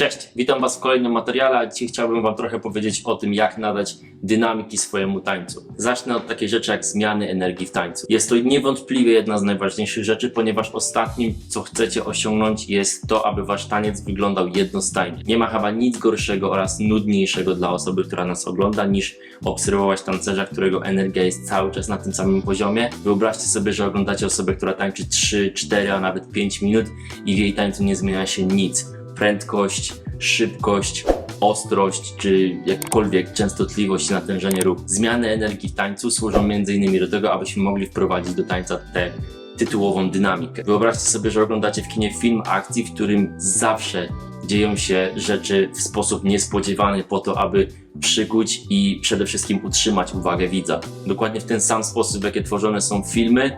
Cześć, witam Was w kolejnym materiale, a dzisiaj chciałbym Wam trochę powiedzieć o tym, jak nadać dynamiki swojemu tańcu. Zacznę od takiej rzeczy jak zmiany energii w tańcu. Jest to niewątpliwie jedna z najważniejszych rzeczy, ponieważ ostatnim, co chcecie osiągnąć, jest to, aby Wasz taniec wyglądał jednostajnie. Nie ma chyba nic gorszego oraz nudniejszego dla osoby, która nas ogląda, niż obserwować tancerza, którego energia jest cały czas na tym samym poziomie. Wyobraźcie sobie, że oglądacie osobę, która tańczy 3, 4, a nawet 5 minut i w jej tańcu nie zmienia się nic prędkość, szybkość, ostrość czy jakkolwiek częstotliwość natężenie ruchu. Zmiany energii w tańcu służą m.in. do tego, abyśmy mogli wprowadzić do tańca tę tytułową dynamikę. Wyobraźcie sobie, że oglądacie w kinie film akcji, w którym zawsze dzieją się rzeczy w sposób niespodziewany po to, aby przykuć i przede wszystkim utrzymać uwagę widza. Dokładnie w ten sam sposób, w jaki tworzone są filmy,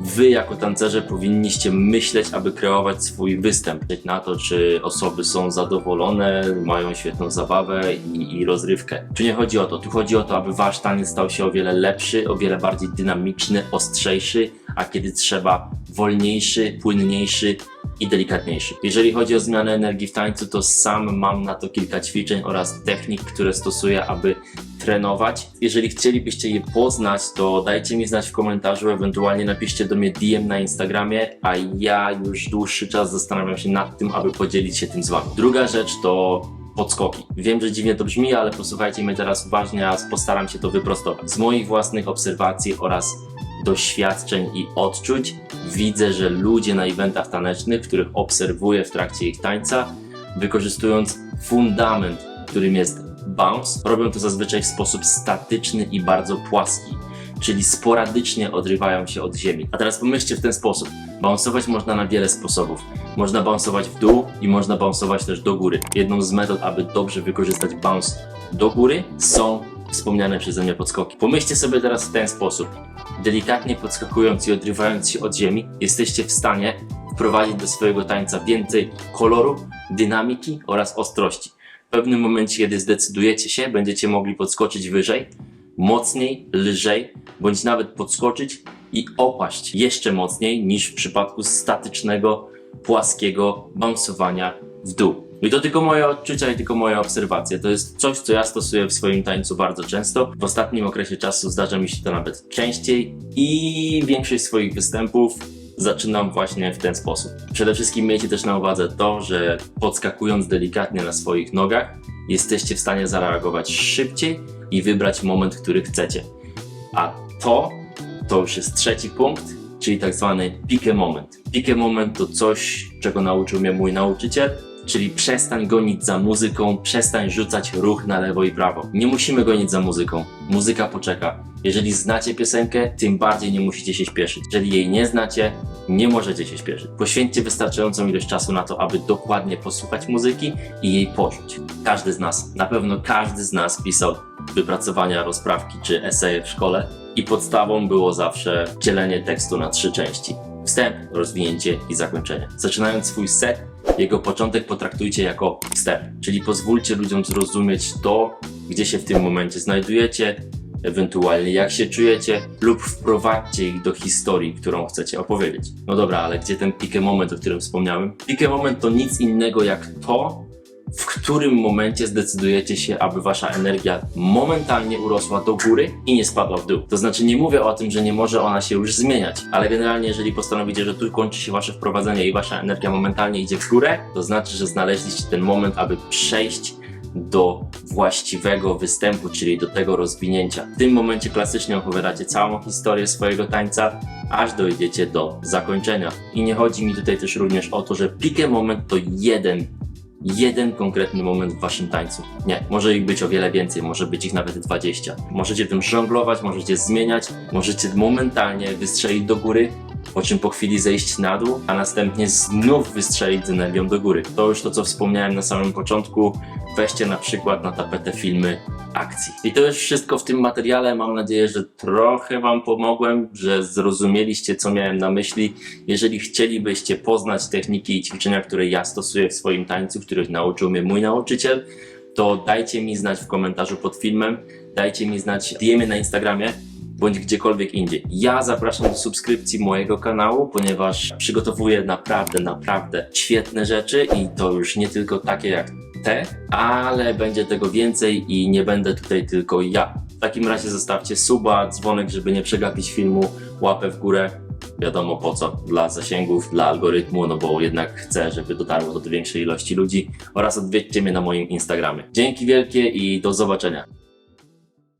Wy jako tancerze powinniście myśleć, aby kreować swój występ. Na to, czy osoby są zadowolone, mają świetną zabawę i, i rozrywkę. Tu nie chodzi o to, tu chodzi o to, aby wasz taniec stał się o wiele lepszy, o wiele bardziej dynamiczny, ostrzejszy, a kiedy trzeba wolniejszy, płynniejszy i delikatniejszy. Jeżeli chodzi o zmianę energii w tańcu, to sam mam na to kilka ćwiczeń oraz technik, które stosuję, aby trenować. Jeżeli chcielibyście je poznać, to dajcie mi znać w komentarzu, ewentualnie napiszcie do mnie DM na Instagramie, a ja już dłuższy czas zastanawiam się nad tym, aby podzielić się tym z wami. Druga rzecz to podskoki. Wiem, że dziwnie to brzmi, ale posłuchajcie mnie teraz uważnie, a postaram się to wyprostować. Z moich własnych obserwacji oraz doświadczeń i odczuć widzę, że ludzie na eventach tanecznych, których obserwuję w trakcie ich tańca, wykorzystując fundament, którym jest bounce, robią to zazwyczaj w sposób statyczny i bardzo płaski, czyli sporadycznie odrywają się od ziemi. A teraz pomyślcie w ten sposób. Bounsować można na wiele sposobów. Można bounsować w dół i można bounsować też do góry. Jedną z metod, aby dobrze wykorzystać bounce do góry są wspomniane przeze mnie podskoki. Pomyślcie sobie teraz w ten sposób. Delikatnie podskakując i odrywając się od ziemi, jesteście w stanie wprowadzić do swojego tańca więcej koloru, dynamiki oraz ostrości. W pewnym momencie, kiedy zdecydujecie się, będziecie mogli podskoczyć wyżej, mocniej, lżej, bądź nawet podskoczyć i opaść jeszcze mocniej niż w przypadku statycznego, płaskiego bounsowania w dół. I to tylko moje odczucia i tylko moje obserwacje. To jest coś, co ja stosuję w swoim tańcu bardzo często. W ostatnim okresie czasu zdarza mi się to nawet częściej i większość swoich występów zaczynam właśnie w ten sposób. Przede wszystkim miejcie też na uwadze to, że podskakując delikatnie na swoich nogach, jesteście w stanie zareagować szybciej i wybrać moment, który chcecie. A to, to już jest trzeci punkt, czyli tak zwany pique moment. Pique moment to coś, czego nauczył mnie mój nauczyciel, czyli przestań gonić za muzyką, przestań rzucać ruch na lewo i prawo. Nie musimy gonić za muzyką. Muzyka poczeka. Jeżeli znacie piosenkę, tym bardziej nie musicie się śpieszyć. Jeżeli jej nie znacie, nie możecie się śpieszyć. Poświęćcie wystarczającą ilość czasu na to, aby dokładnie posłuchać muzyki i jej poczuć. Każdy z nas, na pewno każdy z nas pisał wypracowania, rozprawki czy eseje w szkole i podstawą było zawsze dzielenie tekstu na trzy części. Wstęp, rozwinięcie i zakończenie. Zaczynając swój set, jego początek potraktujcie jako wstęp, czyli pozwólcie ludziom zrozumieć to, gdzie się w tym momencie znajdujecie, ewentualnie jak się czujecie, lub wprowadźcie ich do historii, którą chcecie opowiedzieć. No dobra, ale gdzie ten pique moment, o którym wspomniałem? Pique moment to nic innego jak to, w którym momencie zdecydujecie się, aby wasza energia momentalnie urosła do góry i nie spadła w dół. To znaczy nie mówię o tym, że nie może ona się już zmieniać, ale generalnie jeżeli postanowicie, że tu kończy się wasze wprowadzenie i wasza energia momentalnie idzie w górę, to znaczy, że znaleźliście ten moment, aby przejść do właściwego występu, czyli do tego rozwinięcia. W tym momencie klasycznie opowiadacie całą historię swojego tańca, aż dojdziecie do zakończenia. I nie chodzi mi tutaj też również o to, że pique moment to jeden jeden konkretny moment w waszym tańcu. Nie, może ich być o wiele więcej, może być ich nawet 20. Możecie tym żonglować, możecie zmieniać, możecie momentalnie wystrzelić do góry, po czym po chwili zejść na dół, a następnie znów wystrzelić z energią do góry. To już to, co wspomniałem na samym początku. Weźcie na przykład na tapetę filmy akcji. I to już wszystko w tym materiale. Mam nadzieję, że trochę Wam pomogłem, że zrozumieliście, co miałem na myśli. Jeżeli chcielibyście poznać techniki i ćwiczenia, które ja stosuję w swoim tańcu, których nauczył mnie mój nauczyciel, to dajcie mi znać w komentarzu pod filmem, dajcie mi znać DM na Instagramie, bądź gdziekolwiek indziej. Ja zapraszam do subskrypcji mojego kanału, ponieważ przygotowuję naprawdę, naprawdę świetne rzeczy i to już nie tylko takie jak te, ale będzie tego więcej i nie będę tutaj tylko ja. W takim razie zostawcie suba, dzwonek, żeby nie przegapić filmu, łapę w górę. Wiadomo po co, dla zasięgów, dla algorytmu, no bo jednak chcę, żeby dotarło do większej ilości ludzi oraz odwiedźcie mnie na moim Instagramie. Dzięki wielkie i do zobaczenia.